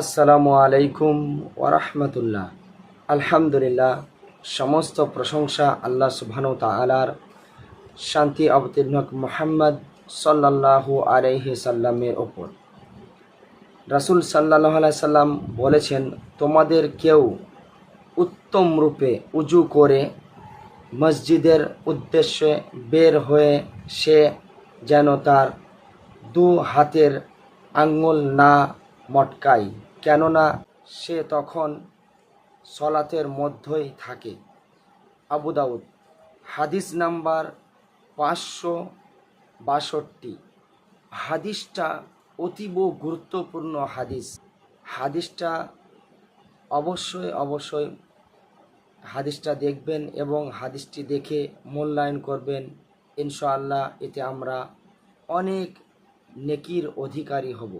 আসসালামু আলাইকুম ওরহমতুল্লাহ আলহামদুলিল্লাহ, সমস্ত প্রশংসা আল্লাহ সুবহানু তালার শান্তি অবতীর্ণ মোহাম্মদ সাল্লাল্লাহু আলাইহি সাল্লামের ওপর। রাসূল সাল্লাহ সাল্লাম বলেছেন, তোমাদের কেউ উত্তম রূপে উজু করে মসজিদের উদ্দেশ্যে বের হয়ে সে যেন তার দু হাতের আঙ্গুল না মটকায় কেননা সে তখন সলাতের মধ্যেই থাকে। আবু দাউদ, হাদিস নাম্বার পাঁচশো বাষট্টি। হাদিসটা অতীব গুরুত্বপূর্ণ হাদিস। হাদিসটা অবশ্যই অবশ্যই হাদিসটা দেখবেন এবং হাদিসটি দেখে মূল্যায়ন করবেন। ইনশাআল্লাহ এতে আমরা অনেক নেকির অধিকারী হব।